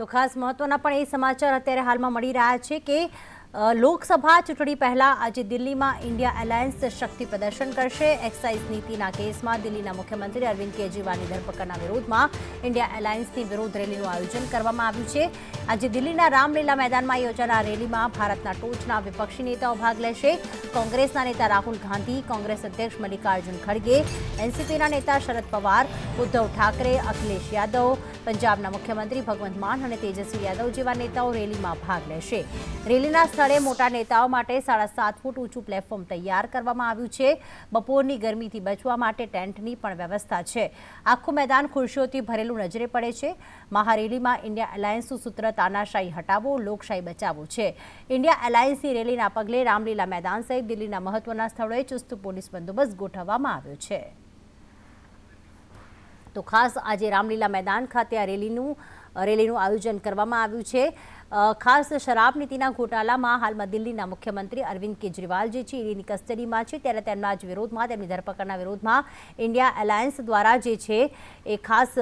તો ખાસ મહત્વના પણ એ સમાચાર અત્યારે હાલમાં મળી રહ્યા છે કે લોકસભા ચૂંટણી પહેલા આજે દિલ્હીમાં ઇન્ડિયા એલાયન્સ શક્તિ પ્રદર્શન કરશે. એક્સાઇઝ નીતિના કેસમાં દિલ્હીના મુખ્યમંત્રી અરવિંદ કેજરીવાલની ધરપકડના વિરોધમાં ઇન્ડિયા એલાયન્સની વિરોધ રેલીનું આયોજન કરવામાં આવ્યું છે. આજે દિલ્હીના રામલીલા મેદાનમાં યોજાનાર રેલીમાં ભારતના ટોચના વિપક્ષી નેતાઓ ભાગ લેશે. કોંગ્રેસના નેતા રાહુલ ગાંધી, કોંગ્રેસ અધ્યક્ષ મલ્લિકાર્જુન ખડગે, એનસીપીના નેતા શરદ પવાર, ઉદ્ધવ ઠાકરે, અખિલેશ યાદવ પંજાબના મુખ્યમંત્રી ભગવંત માન અને તેજસ્વી યાદવ જેવા નેતાઓ રેલીમાં ભાગ લેશે. રેલીના સ્થળે મોટા નેતાઓ માટે સાડા સાત ફૂટ ઊંચું પ્લેટફોર્મ તૈયાર કરવામાં આવ્યું છે. બપોરની ગરમીથી બચવા માટે ટેન્ટની પણ વ્યવસ્થા છે. આખું મેદાન ખુરશીઓથી ભરેલું નજરે પડે છે. મહારેલીમાં ઇન્ડિયા એલાયન્સનું સૂત્ર તાનાશાહી હટાવો, લોકશાહી બચાવો છે. ઇન્ડિયા એલાયન્સની રેલીના પગલે રામલીલા મેદાન સહિત દિલ્હીના મહત્વના સ્થળોએ ચુસ્ત પોલીસ બંદોબસ્ત ગોઠવવામાં આવ્યો છે. તો ખાસ આજે રામલીલા મેદાન ખાતે આ રેલીનું રેલીનું આયોજન કરવામાં આવ્યું છે. ખાસ શરાબ નીતિના ઘોટાલામાં હાલમાં દિલ્હીના મુખ્યમંત્રી અરવિંદ કેજરીવાલ જે છે ઈડીની કસ્ટડીમાં છે. ત્યારે તેમના જ વિરોધમાં, તેમની ધરપકડના વિરોધમાં ઇન્ડિયા એલાયન્સ દ્વારા જે છે, એ ખાસ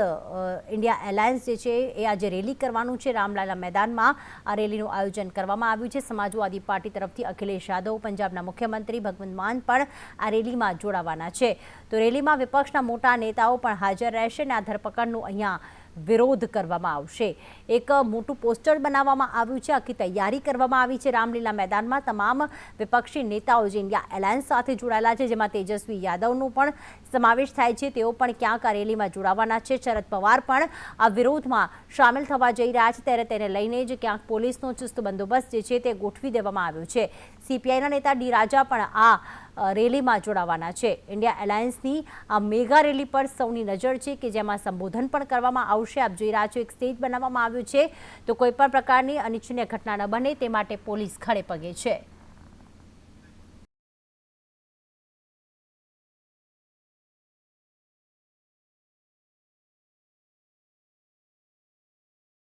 ઇન્ડિયા એલાયન્સ જે છે, એ આજે રેલી કરવાનું છે. રામલાલા મેદાનમાં આ રેલીનું આયોજન કરવામાં આવ્યું છે. સમાજવાદી પાર્ટી તરફથી અખિલેશ યાદવ, પંજાબના મુખ્યમંત્રી ભગવંત માન પણ આ રેલીમાં જોડાવાના છે. તો રેલીમાં વિપક્ષના મોટા નેતાઓ પણ હાજર રહેશે અને આ ધરપકડનું અહીંયા વિરોધ કરવામાં આવશે. એક મોટું પોસ્ટર બનાવવામાં આવ્યું છે. આખી તૈયારી કરવામાં આવી છે રામલીલા મેદાનમાં. તમામ વિપક્ષી નેતાઓ જે ઇન્ડિયા એલાયન્સ સાથે જોડાયેલા છે, જેમાં તેજસ્વી યાદવનો પણ સમાવેશ થાય છે. તેઓ પણ ક્યાંક આ રેલીમાં જોડાવાના છે. શરદ પવાર પણ આ વિરોધમાં સામેલ થવા જઈ રહ્યા છે. ત્યારે તેને લઈને જ ક્યાંક પોલીસનો ચુસ્ત બંદોબસ્ત જે છે તે ગોઠવી દેવામાં આવ્યો છે. સીપીઆઈના નેતા ડી રાજા પણ આ રેલીમાં જોડાવાના છે. ઇન્ડિયા એલાયન્સની આ મેગા રેલી પર સૌની નજર છે કે જેમાં સંબોધન પણ કરવામાં આવશે. આપ જોઈ રહ્યા છો, એક સ્ટેજ બનાવવામાં આવ્યું છે. તો કોઈપણ પ્રકારની અનિચ્છનીય ઘટના ન બને, તે માટે પોલીસ ખડે પગે છે.